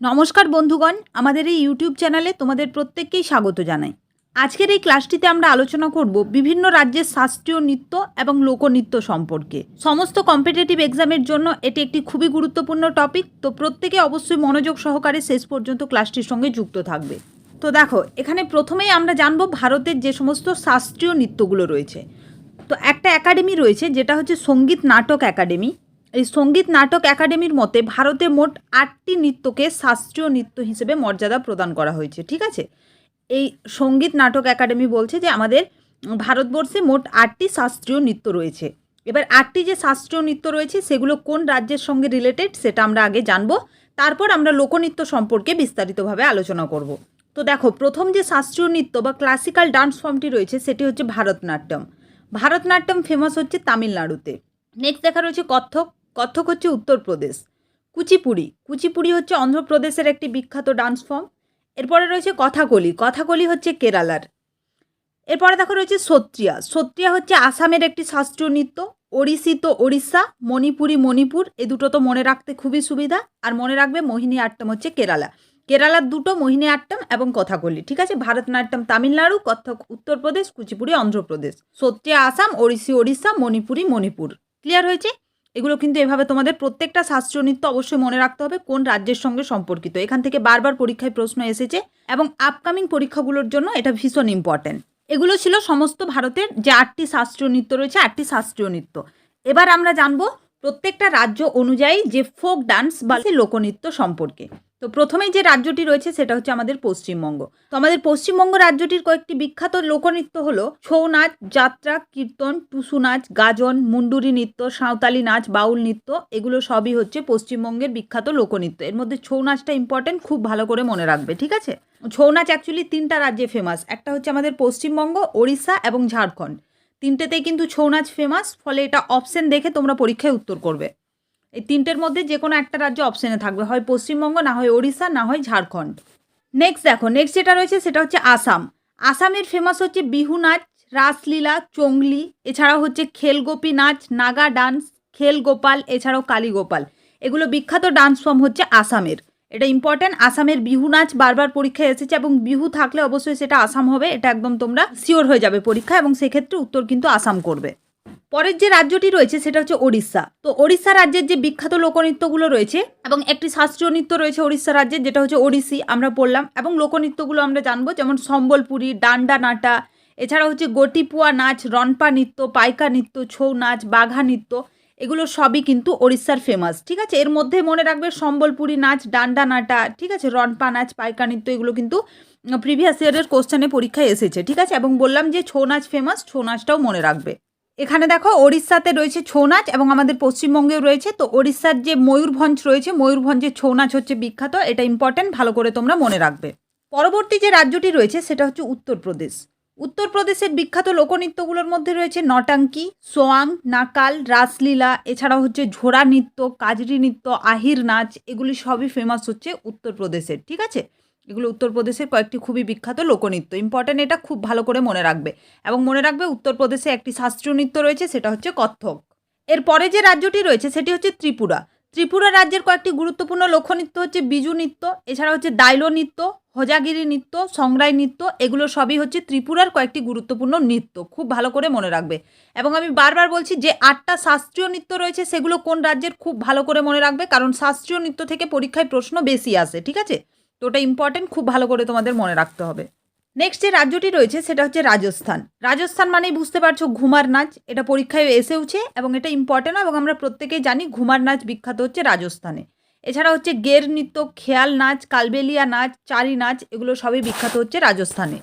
নমস্কার বন্ধুগণ, আমাদের এই ইউটিউব চ্যানেলে তোমাদের প্রত্যেককেই স্বাগত জানাই। আজকের এই ক্লাসটিতে আমরা আলোচনা করব বিভিন্ন রাজ্যের শাস্ত্রীয় নৃত্য এবং লোকনৃত্য সম্পর্কে। সমস্ত কম্পিটিটিভ এক্সামের জন্য এটি একটি খুবই গুরুত্বপূর্ণ টপিক তো প্রত্যেকে অবশ্যই মনোযোগ সহকারে শেষ পর্যন্ত ক্লাসটির সঙ্গে যুক্ত থাকবে। তো দেখো, এখানে প্রথমেই আমরা জানব ভারতের যে সমস্ত শাস্ত্রীয় নৃত্যগুলো রয়েছে। তো একটা একাডেমি রয়েছে, যেটা হচ্ছে সংগীত নাটক একাডেমি এই সংগীত নাটক একাডেমির মতে ভারতে মোট আটটি নৃত্যকে শাস্ত্রীয় নৃত্য হিসেবে মর্যাদা প্রদান করা হয়েছে, ঠিক আছে? এই সংগীত নাটক একাডেমি বলছে যে আমাদের ভারতবর্ষে মোট আটটি শাস্ত্রীয় নৃত্য রয়েছে। এবার আটটি যে শাস্ত্রীয় নৃত্য রয়েছে, সেগুলো কোন রাজ্যের সঙ্গে রিলেটেড সেটা আমরা আগে জানব। তারপর আমরা লোকনৃত্য সম্পর্কে বিস্তারিতভাবে আলোচনা করব। তো দেখো, প্রথম যে শাস্ত্রীয় নৃত্য বা ক্লাসিক্যাল ডান্স ফর্মটি রয়েছে, সেটি হচ্ছে ভারতনাট্যম। ভারতনাট্যম ফেমাস হচ্ছে তামিলনাড়ুতে। নেক্সট দেখা রয়েছে কত্থক কত্থক হচ্ছে উত্তরপ্রদেশ। কুচিপুড়ি কুচিপুড়ি হচ্ছে অন্ধ্রপ্রদেশের একটি বিখ্যাত ডান্স ফর্ম এরপরে রয়েছে কথাকলি কথাকলি হচ্ছে কেরালার। এরপরে দেখো রয়েছে সত্রিয়া। সত্রিয়া হচ্ছে আসামের একটি শাস্ত্রীয় নৃত্য, ওড়িশি তো ওড়িশা, মণিপুরি মণিপুর, এ দুটো তো মনে রাখতে খুবই সুবিধা। আর মনে রাখবে মোহিনী আট্টম হচ্ছে কেরালা। কেরালার দুটো মোহিনী আট্টম এবং কথাকলি, ঠিক আছে? ভারতনাট্যম, তামিলনাড়ু, কত্থক, উত্তরপ্রদেশ, কুচিপুড়ি, অন্ধ্রপ্রদেশ। সত্রিয়া, আসাম, ওড়িশি, ওড়িশা, মণিপুরি, মণিপুর। ক্লিয়ার হয়েছে? এগুলো কিন্তু এভাবে তোমাদের প্রত্যেকটা শাস্ত্রীয় নৃত্য অবশ্যই মনে রাখতে হবে কোন রাজ্যের সঙ্গে সম্পর্কিত। এখান থেকে বারবার পরীক্ষায় প্রশ্ন এসেছে এবং আপকামিং পরীক্ষাগুলোর জন্য এটা ভীষণ ইম্পর্ট্যান্ট এগুলো ছিল সমস্ত ভারতের যে আটটি শাস্ত্রীয় নৃত্য রয়েছে, আটটি শাস্ত্রীয় নৃত্য এবার আমরা জানব প্রত্যেকটা রাজ্য অনুযায়ী যে ফোক ডান্স বা লোকনৃত্য সম্পর্কে। তো প্রথমেই যে রাজ্যটি রয়েছে সেটা হচ্ছে আমাদের পশ্চিমবঙ্গ। তো আমাদের পশ্চিমবঙ্গ রাজ্যটির কয়েকটি বিখ্যাত লোকনৃত্য হলো ছৌ নাচ, যাত্রা, কীর্তন, টুসু নাচ, গাজন, মুন্ডুরি নৃত্য, সাঁওতালি নাচ, বাউল নৃত্য, এগুলো সবই হচ্ছে পশ্চিমবঙ্গের বিখ্যাত লোকনৃত্য। এর মধ্যে ছৌ নাচটা ইম্পর্টেন্ট খুব ভালো করে মনে রাখবে, ঠিক আছে? ছৌ নাচ অ্যাকচুয়ালি তিনটা রাজ্যে ফেমাস একটা হচ্ছে আমাদের পশ্চিমবঙ্গ, ওড়িশা এবং ঝাড়খণ্ড। তিনটেতেই কিন্তু ছৌ নাচ ফেমাস ফলে এটা অপশন দেখে তোমরা পরীক্ষায় উত্তর করবে। এই তিনটের মধ্যে যে কোনো একটা রাজ্য অপশনে থাকবে, হয় পশ্চিমবঙ্গ, না হয় ওড়িশা, না হয় ঝাড়খণ্ড। নেক্সট দেখো নেক্সট যেটা রয়েছে সেটা হচ্ছে আসাম। আসামের ফেমাস হচ্ছে বিহু নাচ, রাসলীলা, চংলি, এছাড়াও হচ্ছে খেলগোপী নাচ, নাগা ডান্স, খেল গোপাল, এছাড়াও কালী গোপাল। এগুলো বিখ্যাত ডান্স ফর্ম হচ্ছে আসামের। এটা ইম্পর্ট্যান্ট আসামের বিহু নাচ বারবার পরীক্ষায় এসেছে এবং বিহু থাকলে অবশ্যই সেটা আসাম হবে, এটা একদম তোমরা শিওর হয়ে যাবে পরীক্ষা এবং সেক্ষেত্রে উত্তর কিন্তু আসাম করবে। পরের যে রাজ্যটি রয়েছে সেটা হচ্ছে ওড়িশা। তো ওড়িশা রাজ্যের যে বিখ্যাত লোকনৃত্যগুলো রয়েছে এবং একটি শাস্ত্রীয় নৃত্য রয়েছে ওড়িশা রাজ্যের, যেটা হচ্ছে ওড়িশি আমরা পড়লাম। এবং লোকনৃত্যগুলো আমরা জানব, যেমন সম্বলপুরি, ডান্ডা নাটা এছাড়া হচ্ছে গটিপুয়া নাচ রনপা নৃত্য, পাইকা নৃত্য, ছৌ নাচ, বাঘা নৃত্য, এগুলো সবই কিন্তু ওড়িশার ফেমাস ঠিক আছে? এর মধ্যে মনে রাখবে সম্বলপুরি নাচ, ডান্ডা নাটা, ঠিক আছে? রনপা নাচ, পাইকা নৃত্য, এগুলো কিন্তু প্রিভিয়াস ইয়ারের কোশ্চেনে পরীক্ষায় এসেছে, ঠিক আছে? এবং বললাম যে ছৌ নাচ ফেমাস ছৌ নাচটাও মনে রাখবে। এখানে দেখো ওড়িশাতে রয়েছে ছৌ নাচ এবং আমাদের পশ্চিমবঙ্গেও রয়েছে। তো ওড়িশার যে ময়ূরভঞ্জ রয়েছে ময়ূরভঞ্জের ছৌ নাচ হচ্ছে বিখ্যাত। এটা ইম্পর্টেন্ট ভালো করে তোমরা মনে রাখবে। পরবর্তী যে রাজ্যটি রয়েছে, সেটা হচ্ছে উত্তরপ্রদেশ। উত্তরপ্রদেশের বিখ্যাত লোকনৃত্যগুলোর মধ্যে রয়েছে নটাঙ্কি, সোয়াং, নাকাল, রাসলীলা, এছাড়াও হচ্ছে ঝোড়া নৃত্য, কাজরি নৃত্য, আহির নাচ, এগুলি সবই ফেমাস হচ্ছে উত্তরপ্রদেশের, ঠিক আছে? এগুলো উত্তরপ্রদেশের কয়েকটি খুবই বিখ্যাত লোকনৃত্য। ইম্পর্ট্যান্ট এটা খুব ভালো করে মনে রাখবে। এবং মনে রাখবে উত্তরপ্রদেশে একটি শাস্ত্রীয় নৃত্য রয়েছে, সেটা হচ্ছে কত্থক। এরপরে যে রাজ্যটি রয়েছে, সেটি হচ্ছে ত্রিপুরা। ত্রিপুরা রাজ্যের কয়েকটি গুরুত্বপূর্ণ লোকনৃত্য হচ্ছে বিজু নৃত্য, এছাড়া হচ্ছে দাইলো নৃত্য, হোজাগিরি নৃত্য, সংগ্রাই নৃত্য, এগুলো সবই হচ্ছে ত্রিপুরার কয়েকটি গুরুত্বপূর্ণ নৃত্য, খুব ভালো করে মনে রাখবে। এবং আমি বারবার বলছি, যে আটটা শাস্ত্রীয় নৃত্য রয়েছে, সেগুলো কোন রাজ্যের খুব ভালো করে মনে রাখবে, কারণ শাস্ত্রীয় নৃত্য থেকে পরীক্ষায় প্রশ্ন বেশি আসে, ঠিক আছে? তো ওটা ইম্পর্টেন্ট খুব ভালো করে তোমাদের মনে রাখতে হবে। নেক্সট যে রাজ্যটি রয়েছে, সেটা হচ্ছে রাজস্থান। রাজস্থান মানেই বুঝতে পারছ ঘুমার নাচ, এটা পরীক্ষায় এসেওছে এবং এটা ইম্পর্টেন্ট এবং আমরা প্রত্যেকেই জানি ঘুমার নাচ বিখ্যাত হচ্ছে রাজস্থানে। এছাড়া হচ্ছে গের নৃত্য, খেয়াল নাচ, কালবেলিয়া নাচ, চারি নাচ, এগুলো সবই বিখ্যাত হচ্ছে রাজস্থানে।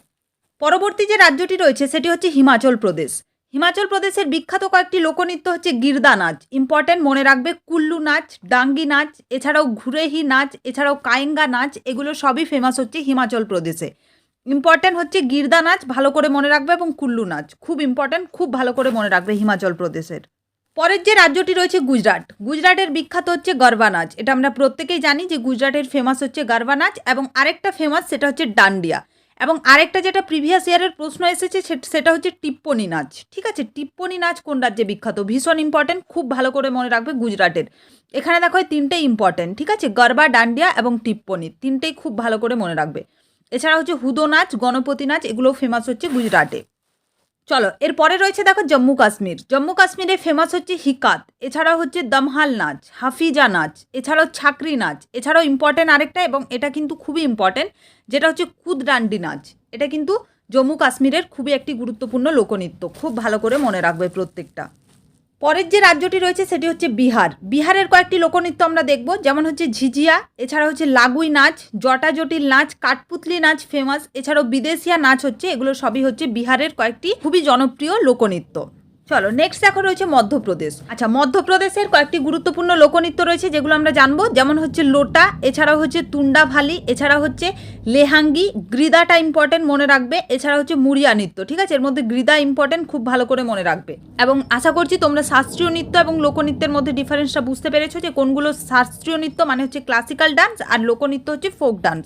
পরবর্তী যে রাজ্যটি রয়েছে, সেটি হচ্ছে হিমাচল প্রদেশ। হিমাচল প্রদেশের বিখ্যাত কয়েকটি লোকনৃত্য হচ্ছে গির্দা নাচ। ইম্পর্টেন্ট মনে রাখবে কুল্লু নাচ, ডাঙ্গি নাচ, এছাড়াও ঘুরেহি নাচ, এছাড়াও কায়েঙ্গা নাচ, এগুলো সবই ফেমাস হচ্ছে হিমাচল প্রদেশে। ইম্পর্ট্যান্ট হচ্ছে গির্দা নাচ, ভালো করে মনে রাখবে, এবং কুল্লু নাচ। খুব ইম্পর্ট্যান্ট খুব ভালো করে মনে রাখবে হিমাচল প্রদেশের। পরের যে রাজ্যটি রয়েছে গুজরাট, গুজরাটের বিখ্যাত হচ্ছে গরবা নাচ। এটা আমরা প্রত্যেকেই জানি যে গুজরাটের ফেমাস হচ্ছে গরবা নাচ, এবং আরেকটা ফেমাস সেটা হচ্ছে ডান্ডিয়া। এবং আরেকটা যেটা প্রিভিয়াস ইয়ারের প্রশ্ন এসেছে সেটা হচ্ছে টিপ্পনি নাচ। ঠিক আছে? টিপ্পনি নাচ কোন রাজ্যে বিখ্যাত? ভীষণ ইম্পর্টেন্ট খুব ভালো করে মনে রাখবে গুজরাটের। এখানে দেখো এই তিনটেই ইম্পর্টেন্ট ঠিক আছে? গরবা, ডান্ডিয়া এবং টিপ্পনি, তিনটেই খুব ভালো করে মনে রাখবে। এছাড়া হচ্ছে হুদো নাচ, গণপতি নাচ এগুলো ফেমাস হচ্ছে গুজরাটে। চলো, এরপরে রয়েছে দেখো জম্মু কাশ্মীর। জম্মু কাশ্মীরে ফেমাস হচ্ছে হিকাত, এছাড়াও হচ্ছে দমহাল নাচ, হাফিজা নাচ, এছাড়াও ছাকরি নাচ, এছাড়াও ইম্পর্টেন্ট আরেকটা এবং এটা কিন্তু খুবই ইম্পর্টেন্ট যেটা হচ্ছে কুদডান্ডি নাচ। এটা কিন্তু জম্মু কাশ্মীরের খুবই একটি গুরুত্বপূর্ণ লোকনৃত্য। খুব ভালো করে মনে রাখবে প্রত্যেকটা। পরের যে রাজ্যটি রয়েছে সেটি হচ্ছে বিহার। বিহারের কয়েকটি লোকনৃত্য আমরা দেখব, যেমন হচ্ছে ঝিঝিয়া, এছাড়া হচ্ছে লাগুই নাচ জটা জটিল নাচ, কাঠপুতলি নাচ ফেমাস এছাড়াও বিদেশিয়া নাচ হচ্ছে, এগুলো সবই হচ্ছে বিহারের কয়েকটি খুবই জনপ্রিয় লোকনৃত্য। চলো নেক্সট দেখো রয়েছে মধ্যপ্রদেশ। আচ্ছা মধ্যপ্রদেশের কয়েকটি গুরুত্বপূর্ণ লোকনৃত্য রয়েছে যেগুলো আমরা জানব। যেমন হচ্ছে লোটা, এছাড়াও হচ্ছে তুন্ডা ভালি এছাড়া হচ্ছে লেহাঙ্গি। গ্রিদাটা ইম্পর্টেন্ট মনে রাখবে এছাড়া হচ্ছে মুড়িয়া নৃত্য, ঠিক আছে? এর মধ্যে গ্রিদা ইম্পর্টেন্ট খুব ভালো করে মনে রাখবে। এবং আশা করছি তোমরা শাস্ত্রীয় নৃত্য এবং লোকনৃত্যের মধ্যে ডিফারেন্সটা বুঝতে পেরেছ যে কোনগুলো শাস্ত্রীয় নৃত্য মানে হচ্ছে ক্লাসিক্যাল ডান্স আর লোকনৃত্য হচ্ছে ফোক ডান্স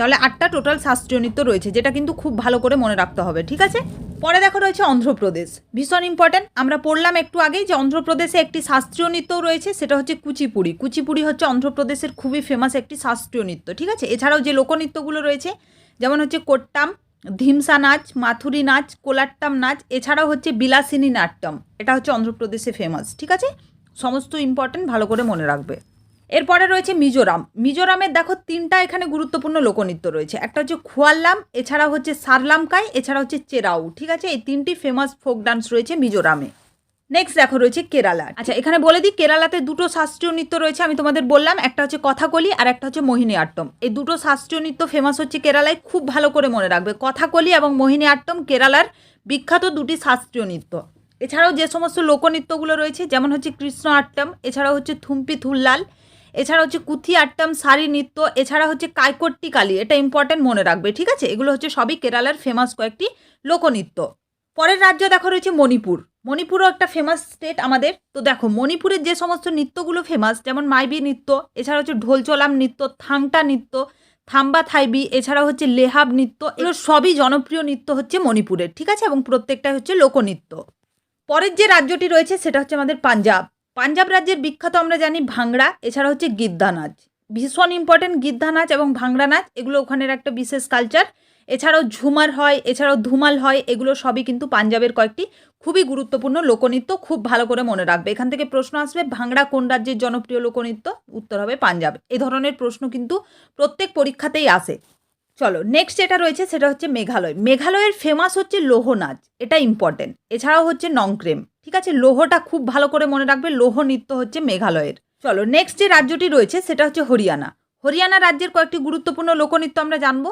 তাহলে আটটা টোটাল শাস্ত্রীয় নৃত্য রয়েছে, যেটা কিন্তু খুব ভালো করে মনে রাখতে হবে, ঠিক আছে? পরে দেখো রয়েছে অন্ধ্রপ্রদেশ। ভীষণ ইম্পর্ট্যান্ট আমরা পড়লাম একটু আগেই যে অন্ধ্রপ্রদেশে একটি শাস্ত্রীয় নৃত্যও রয়েছে, সেটা হচ্ছে কুচিপুড়ি। কুচিপুড়ি হচ্ছে অন্ধ্রপ্রদেশের খুবই ফেমাস একটি শাস্ত্রীয় নৃত্য ঠিক আছে? এছাড়াও যে লোকনৃত্যগুলো রয়েছে, যেমন হচ্ছে কোট্টাম, ধিমসা নাচ, মাথুরি নাচ, কোলাট্টাম নাচ, এছাড়াও হচ্ছে বিলাসিনী নাট্যম, এটা হচ্ছে অন্ধ্রপ্রদেশে ফেমাস ঠিক আছে? সমস্ত ইম্পর্টেন্ট ভালো করে মনে রাখবে। এরপরে রয়েছে মিজোরাম। মিজোরামের দেখো তিনটা এখানে গুরুত্বপূর্ণ লোকনৃত্য রয়েছে। একটা হচ্ছে খুয়াল্লাম, এছাড়া হচ্ছে সারলামকাই, এছাড়া হচ্ছে চেরাউ। ঠিক আছে? এই তিনটি ফেমাস ফোক ডান্স রয়েছে মিজোরামে। নেক্সট দেখো রয়েছে কেরালা। আচ্ছা এখানে বলে দিই, কেরালাতে দুটো শাস্ত্রীয় নৃত্য রয়েছে, আমি তোমাদের বললাম। একটা হচ্ছে কথাকলি আর একটা হচ্ছে মোহিনী আট্টম এই দুটো শাস্ত্রীয় নৃত্য ফেমাস হচ্ছে কেরালায়, খুব ভালো করে মনে রাখবে। কথাকলি এবং মোহিনী আট্টম কেরালার বিখ্যাত দুটি শাস্ত্রীয় নৃত্য। এছাড়াও যে সমস্ত লোকনৃত্যগুলো রয়েছে, যেমন হচ্ছে কৃষ্ণ আট্টম এছাড়াও হচ্ছে থুম্পি থুল্লাল এছাড়া হচ্ছে কুথি আট্টম শাড়ি নৃত্য, এছাড়া হচ্ছে কাইকট্টি কালি, এটা ইম্পর্টেন্ট মনে রাখবে, ঠিক আছে? এগুলো হচ্ছে সবই কেরালার ফেমাস কয়েকটি লোকনৃত্য। পরের রাজ্য দেখো রয়েছে মণিপুর। মণিপুরও একটা ফেমাস স্টেট আমাদের। তো দেখো মণিপুরের যে সমস্ত নৃত্যগুলো ফেমাস যেমন মাইবি নৃত্য, এছাড়া হচ্ছে ঢোলচলাম নৃত্য, থাংটা নৃত্য, থাম্বা থাইবি, এছাড়া হচ্ছে লেহাব নৃত্য, এগুলো সবই জনপ্রিয় নৃত্য হচ্ছে মণিপুরের, ঠিক আছে? এবং প্রত্যেকটাই হচ্ছে লোকনৃত্য। পরের যে রাজ্যটি রয়েছে, সেটা হচ্ছে আমাদের পাঞ্জাব। পাঞ্জাব রাজ্যের বিখ্যাত আমরা জানি ভাংড়া, এছাড়া হচ্ছে গিদ্ধা নাচ। ভীষণ ইম্পর্টেন্ট গিদ্ধা নাচ এবং ভাংড়া নাচ, এগুলো ওখানের একটা বিশেষ কালচার এছাড়াও ঝুমার হয়, এছাড়াও ধুমাল হয়, এগুলো সবই কিন্তু পাঞ্জাবের কয়েকটি খুবই গুরুত্বপূর্ণ লোকনৃত্য, খুব ভালো করে মনে রাখবে। এখান থেকে প্রশ্ন আসবে, ভাংড়া কোন রাজ্যের জনপ্রিয় লোকনৃত্য? উত্তর হবে পাঞ্জাব। এ ধরনের প্রশ্ন কিন্তু প্রত্যেক পরীক্ষাতেই আসে। চলো নেক্সট যেটা রয়েছে সেটা হচ্ছে মেঘালয়। মেঘালয়ের ফেমাস হচ্ছে লোহ নাচ এটা ইম্পর্টেন্ট এছাড়াও হচ্ছে নংক্রেম, ঠিক আছে? লোহটা খুব ভালো করে মনে রাখবে, লোহ নৃত্য হচ্ছে মেঘালয়ের। চলো নেক্সট যে রাজ্যটি রয়েছে সেটা হচ্ছে হরিয়ানা। হরিয়ানা রাজ্যের কয়েকটি গুরুত্বপূর্ণ লোকনৃত্য আমরা জানব।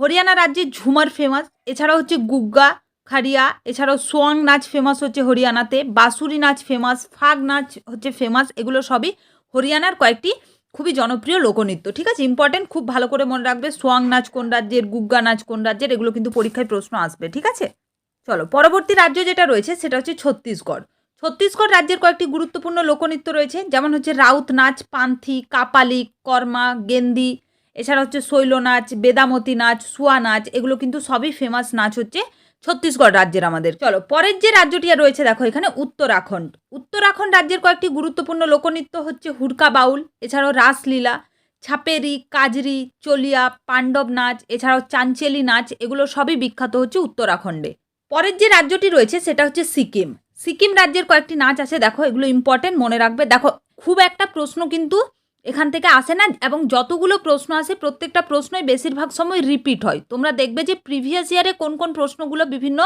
হরিয়ানা রাজ্যে ঝুমার ফেমাস এছাড়া হচ্ছে গুগ্গা, খাড়িয়া, এছাড়াও সোয়াং নাচ ফেমাস হচ্ছে হরিয়ানাতে, বাঁশুরি নাচ ফেমাস ফাগ নাচ হচ্ছে ফেমাস এগুলো সবই হরিয়ানার কয়েকটি খুবই জনপ্রিয় লোকনৃত্য, ঠিক আছে? ইম্পর্টেন্ট খুব ভালো করে মনে রাখবে। সোয়াং নাচ কোন রাজ্যের, গুগ্গা নাচ কোন রাজ্যের, এগুলো কিন্তু পরীক্ষায় প্রশ্ন আসবে, ঠিক আছে? চলো, পরবর্তী রাজ্য যেটা রয়েছে সেটা হচ্ছে ছত্তিশগড়। ছত্তিশগড় রাজ্যের কয়েকটি গুরুত্বপূর্ণ লোকনৃত্য রয়েছে, যেমন হচ্ছে রাউত নাচ, পান্থি, কাপালি, কর্মা, গেন্দি, এছাড়া হচ্ছে শৈল নাচ, বেদামতি নাচ, সুয়া নাচ, এগুলো কিন্তু সবই ফেমাস নাচ হচ্ছে ছত্তিশগড় রাজ্যের আমাদের। চলো, পরের যে রাজ্যটি রয়েছে, দেখো এখানে উত্তরাখণ্ড। উত্তরাখণ্ড রাজ্যের কয়েকটি গুরুত্বপূর্ণ লোকনৃত্য হচ্ছে হুড়কা বাউল, এছাড়াও রাসলীলা, ছাপেরি, কাজরি, চলিয়া, পাণ্ডব নাচ, এছাড়াও চাঞ্চেলি নাচ, এগুলো সবই বিখ্যাত হচ্ছে উত্তরাখণ্ডে। পরের যে রাজ্যটি রয়েছে, সেটা হচ্ছে সিকিম। সিকিম রাজ্যের কয়েকটি নাচ আছে, দেখো এগুলো ইম্পর্টেন্ট মনে রাখবে। দেখো, খুব একটা প্রশ্ন কিন্তু এখান থেকে আসে না এবং যতগুলো প্রশ্ন আসে প্রত্যেকটা প্রশ্নই বেশিরভাগ সময় রিপিট হয়। তোমরা দেখবে যে প্রিভিয়াস ইয়ারে কোন কোন প্রশ্নগুলো বিভিন্ন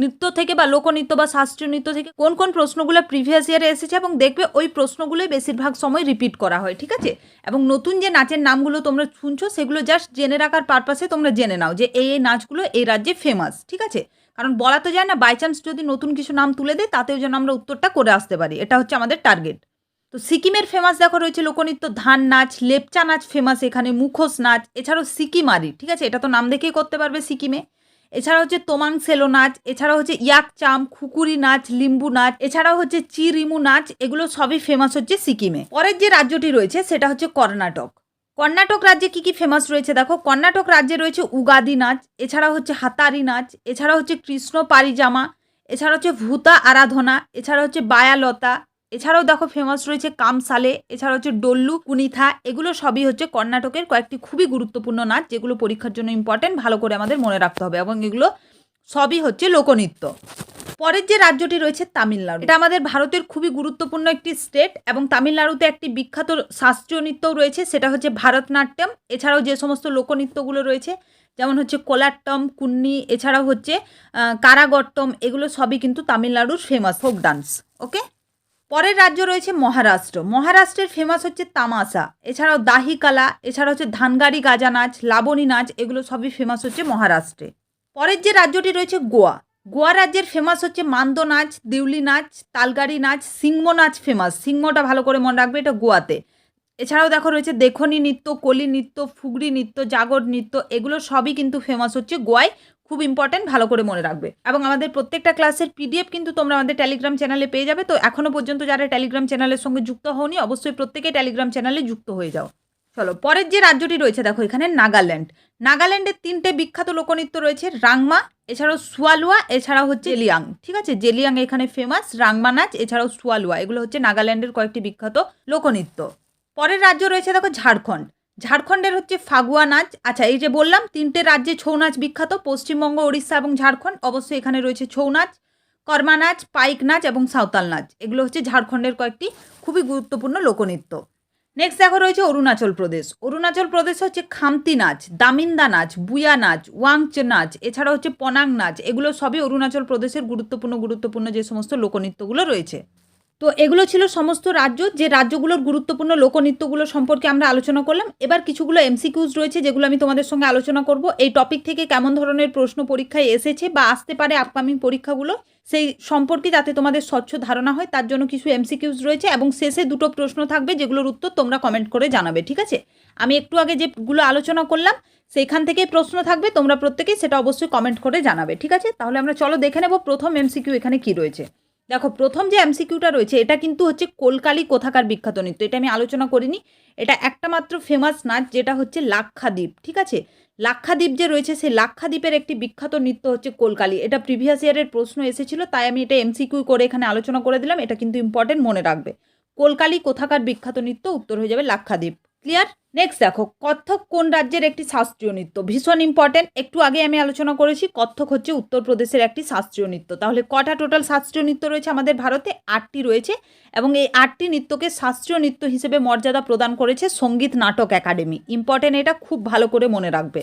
নৃত্য থেকে বা লোকনৃত্য বা শাস্ত্রীয় নৃত্য থেকে কোন কোন প্রশ্নগুলো প্রিভিয়াস ইয়ারে এসেছে এবং দেখবে ওই প্রশ্নগুলোই বেশিরভাগ সময় রিপিট করা হয়, ঠিক আছে? এবং নতুন যে নাচের নামগুলো তোমরা শুনছো সেগুলো জাস্ট জেনে রাখার পারপাসে তোমরা জেনে নাও যে এই এই নাচগুলো এই রাজ্যে ফেমাস ঠিক আছে? কারণ বলা তো যায় না বাই চান্স যদি নতুন কিছু নাম তুলে দেয়, তাতেও যেন আমরা উত্তরটা করে আসতে পারি। এটা হচ্ছে আমাদের টার্গেট তো সিকিমের ফেমাস দেখো রয়েছে লোকনৃত্য ধান নাচ, লেপচা নাচ ফেমাস এখানে, মুখোশ নাচ, এছাড়াও সিকিমারি ঠিক আছে? এটা তো নাম দেখেই করতে পারবে সিকিমে। এছাড়া হচ্ছে তোমাং সেলো নাচ এছাড়া হচ্ছে ইয়াক চাম, খুকুরি নাচ, লিম্বু নাচ, এছাড়াও হচ্ছে চিরিমু নাচ, এগুলো সবই ফেমাস হচ্ছে সিকিমে। পরের যে রাজ্যটি রয়েছে সেটা হচ্ছে কর্ণাটক। কর্ণাটক রাজ্যে কি কি ফেমাস রয়েছে দেখো? কর্ণাটক রাজ্যে রয়েছে উগাদি নাচ এছাড়া হচ্ছে হাতারি নাচ এছাড়া হচ্ছে কৃষ্ণ পারিজামা, এছাড়া হচ্ছে ভূতা আরাধনা, এছাড়া হচ্ছে বায়ালতা এছাড়াও দেখো ফেমাস রয়েছে কামসালে এছাড়া হচ্ছে ডল্লু, কুনিথা, এগুলো সবই হচ্ছে কর্ণাটকের কয়েকটি খুবই গুরুত্বপূর্ণ নাচ, যেগুলো পরীক্ষার জন্য ইম্পর্টেন্ট ভালো করে আমাদের মনে রাখতে হবে এবং এগুলো সবই হচ্ছে লোকনৃত্য। পরের যে রাজ্যটি রয়েছে তামিলনাড়ু, এটা আমাদের ভারতের খুবই গুরুত্বপূর্ণ একটি স্টেট এবং তামিলনাড়ুতে একটি বিখ্যাত শাস্ত্রীয় নৃত্যও রয়েছে, সেটা হচ্ছে ভারতনাট্যম, এছাড়াও যে সমস্ত লোকনৃত্যগুলো রয়েছে, যেমন হচ্ছে কোলাট্টম, কুন্নি, এছাড়াও হচ্ছে কারাগট্টম, এগুলো সবই কিন্তু তামিলনাড়ুর ফেমাস ফোক ডান্স ওকে পরের রাজ্য রয়েছে মহারাষ্ট্র। মহারাষ্ট্রের ফেমাস হচ্ছে তামাশা। এছাড়াও দাহিকালা, এছাড়া হচ্ছে ধানগাড়ি গাজা নাচ লাবণী নাচ, এগুলো সবই ফেমাস হচ্ছে মহারাষ্ট্রে। পরের যে রাজ্যটি রয়েছে গোয়া। গোয়া রাজ্যের ফেমাস হচ্ছে মান্দ নাচ, দিউলি নাচ, তালগাড়ি নাচ, সিংহ নাচ ফেমাস সিংহটা ভালো করে মনে রাখবে, এটা গোয়াতে। এছাড়াও দেখো রয়েছে দেখনি নৃত্য, কলি নৃত্য, ফুগড়ি নৃত্য, জাগর নৃত্য, এগুলো সবই কিন্তু ফেমাস হচ্ছে গোয়ায়। খুব ইম্পর্ট্যান্ট ভালো করে মনে রাখবে। এবং আমাদের প্রত্যেকটা ক্লাসের পিডিএফ কিন্তু তোমরা আমাদের টেলিগ্রাম চ্যানেলে পেয়ে যাবে। তো এখনও পর্যন্ত যারা টেলিগ্রাম চ্যানেলের সঙ্গে যুক্ত হওনি, অবশ্যই প্রত্যেকে টেলিগ্রাম চ্যানেলে যুক্ত হয়ে যাও। চলো, পরের যে রাজ্যটি রয়েছে, দেখো এখানে নাগাল্যান্ড। নাগাল্যান্ডের তিনটে বিখ্যাত লোকনৃত্য রয়েছে, রাংমা, এছাড়াও সুয়ালুয়া, এছাড়াও হচ্ছে জেলিয়াং। ঠিক আছে? জেলিয়াং এখানে ফেমাস রাংমা নাচ, এছাড়াও সুয়ালুয়া। এগুলো হচ্ছে নাগাল্যান্ডের কয়েকটি বিখ্যাত লোকনৃত্য। পরের রাজ্য রয়েছে, দেখো ঝাড়খণ্ড। ঝাড়খণ্ডের হচ্ছে ফাগুয়া নাচ। আচ্ছা এই যে বললাম, তিনটে রাজ্যে ছৌ নাচ বিখ্যাত, পশ্চিমবঙ্গ, ওড়িশা এবং ঝাড়খণ্ড। অবশ্যই এখানে রয়েছে ছৌ নাচ, কর্মা নাচ, পাইক নাচ এবং সাঁওতাল নাচ। এগুলো হচ্ছে ঝাড়খণ্ডের কয়েকটি খুবই গুরুত্বপূর্ণ লোকনৃত্য। নেক্সট দেখো রয়েছে অরুণাচল প্রদেশ। অরুণাচল প্রদেশ হচ্ছে খামতি নাচ, দামিন্দা নাচ, বুয়া নাচ, ওয়াংচ নাচ এছাড়া হচ্ছে পনাং নাচ। এগুলো সবই অরুণাচল প্রদেশের গুরুত্বপূর্ণ গুরুত্বপূর্ণ যে সমস্ত লোকনৃত্যগুলো রয়েছে। তো এগুলো ছিল সমস্ত রাজ্য, যে রাজ্যগুলোর গুরুত্বপূর্ণ লোকনৃত্যগুলো সম্পর্কে আমরা আলোচনা করলাম। এবার কিছুগুলো এমসিকিউজ রয়েছে যেগুলো আমি তোমাদের সঙ্গে আলোচনা করব। এই টপিক থেকে কেমন ধরনের প্রশ্ন পরীক্ষায় এসেছে বা আসতে পারে আপকামিং পরীক্ষাগুলো, সেই সম্পর্কে যাতে তোমাদের স্বচ্ছ ধারণা হয়, তার জন্য কিছু এমসিকিউজ রয়েছে এবং শেষে দুটো প্রশ্ন থাকবে যেগুলোর উত্তর তোমরা কমেন্ট করে জানাবে, ঠিক আছে? আমি একটু আগে যেগুলো আলোচনা করলাম, সেইখান থেকেই প্রশ্ন থাকবে, তোমরা প্রত্যেকেই সেটা অবশ্যই কমেন্ট করে জানাবে, ঠিক আছে? তাহলে আমরা চলো দেখে নেব প্রথম এমসিকিউ এখানে কি রয়েছে। দেখো, প্রথম যে এমসিকিউটা রয়েছে, এটা কিন্তু হচ্ছে কলকালি কোথাকার বিখ্যাত নৃত্য। এটা আমি আলোচনা করিনি। এটা একটা মাত্র ফেমাস নাচ, যেটা হচ্ছে লাক্ষাদ্বীপ, ঠিক আছে? লাক্ষাদ্বীপ যে রয়েছে, সেই লাক্ষাদ্বীপের একটি বিখ্যাত নৃত্য হচ্ছে কলকালি। এটা প্রিভিয়াস ইয়ারের প্রশ্ন এসেছিল, তাই আমি এটা এমসিকিউ করে এখানে আলোচনা করে দিলাম। এটা কিন্তু ইম্পর্টেন্ট মনে রাখবে। কলকালি কোথাকার বিখ্যাত নৃত্য? উত্তর হয়ে যাবে লাক্ষাদ্বীপ। ক্লিয়ার নেক্সট দেখো, কত্থক কোন রাজ্যের একটি শাস্ত্রীয় নৃত্য? ভীষণ ইম্পর্টেন্ট একটু আগে আমি আলোচনা করেছি, কত্থক হচ্ছে উত্তরপ্রদেশের একটি শাস্ত্রীয় নৃত্য। তাহলে কটা টোটাল শাস্ত্রীয় নৃত্য রয়েছে আমাদের ভারতে? আটটি রয়েছে এবং এই আটটি নৃত্যকে শাস্ত্রীয় নৃত্য হিসেবে মর্যাদা প্রদান করেছে সংগীত নাটক একাডেমি। ইম্পর্টেন্ট এটা খুব ভালো করে মনে রাখবে।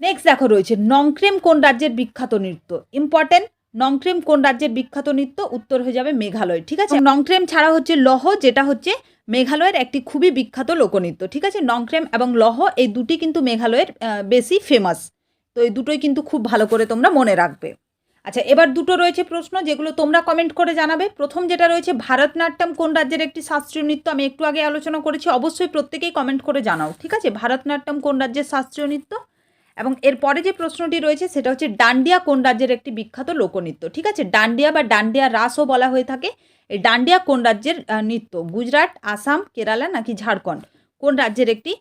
নেক্সট দেখো রয়েছে, নংক্রেম কোন রাজ্যের বিখ্যাত নৃত্য? ইম্পর্টেন্ট নংক্রেম কোন রাজ্যের বিখ্যাত নৃত্য? উত্তর হয়ে যাবে মেঘালয় ঠিক আছে? নংক্রেম ছাড়া হচ্ছে লহ যেটা হচ্ছে মেঘালয়ের একটি খুবই বিখ্যাত লোকনৃত্য ঠিক আছে? নংক্রেম এবং লহ এই দুটি কিন্তু মেঘালয়ের বেশি ফেমাস তো এই দুটোই কিন্তু খুব ভালো করে তোমরা মনে রাখবে। আচ্ছা এবার দুটো রয়েছে প্রশ্ন যেগুলো তোমরা কমেন্ট করে জানাবে। প্রথম যেটা রয়েছে ভারতনাট্যম কোন রাজ্যের একটি শাস্ত্রীয় নৃত্য? আমি একটু আগে আলোচনা করেছি অবশ্যই প্রত্যেকেই কমেন্ট করে জানাও ঠিক আছে? ভারতনাট্যম কোন রাজ্যের শাস্ত্রীয় নৃত্য? এবং এরপরে যে প্রশ্নটি রয়েছে, সেটা হচ্ছে ডান্ডিয়া কোন রাজ্যের একটি বিখ্যাত লোকনৃত্য? ঠিক আছে? ডান্ডিয়া বা ডান্ডিয়া রাসও বলা হয়ে থাকে। এই ডান্ডিয়া কোন রাজ্যের নৃত্য? গুজরাট, আসাম, কেরালা নাকি ঝাড়খণ্ড? কোন রাজ্যের একটি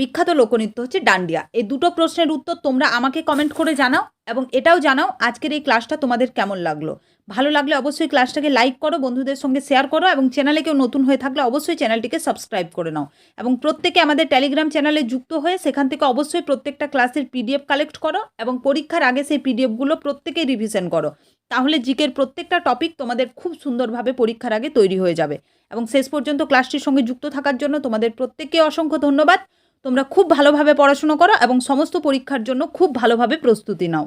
বিখ্যাত লোকনৃত্য হচ্ছে ডান্ডিয়া? এই দুটো প্রশ্নের উত্তর তোমরা আমাকে কমেন্ট করে জানাও এবং এটাও জানাও আজকের এই ক্লাসটা তোমাদের কেমন লাগল। ভালো লাগলে অবশ্যই ক্লাসটাকে লাইক করো, বন্ধুদের সঙ্গে শেয়ার করো এবং চ্যানেলে কেউ নতুন হয়ে থাকলে অবশ্যই চ্যানেলটিকে সাবস্ক্রাইব করে নাও। এবং প্রত্যেকে আমাদের টেলিগ্রাম চ্যানেলে যুক্ত হয়ে সেখান থেকে অবশ্যই প্রত্যেকটা ক্লাসের পিডিএফ কালেক্ট করো এবং পরীক্ষার আগে সেই পিডিএফগুলো প্রত্যেকেই রিভিশন করো। তাহলে জিকের প্রত্যেকটা টপিক তোমাদের খুব সুন্দরভাবে পরীক্ষার আগে তৈরি হয়ে যাবে। এবং শেষ পর্যন্ত ক্লাসটির সঙ্গে যুক্ত থাকার জন্য তোমাদের প্রত্যেককে অসংখ্য ধন্যবাদ। তোমরা খুব ভালোভাবে পড়াশুনো করো এবং সমস্ত পরীক্ষার জন্য খুব ভালোভাবে প্রস্তুতি নাও।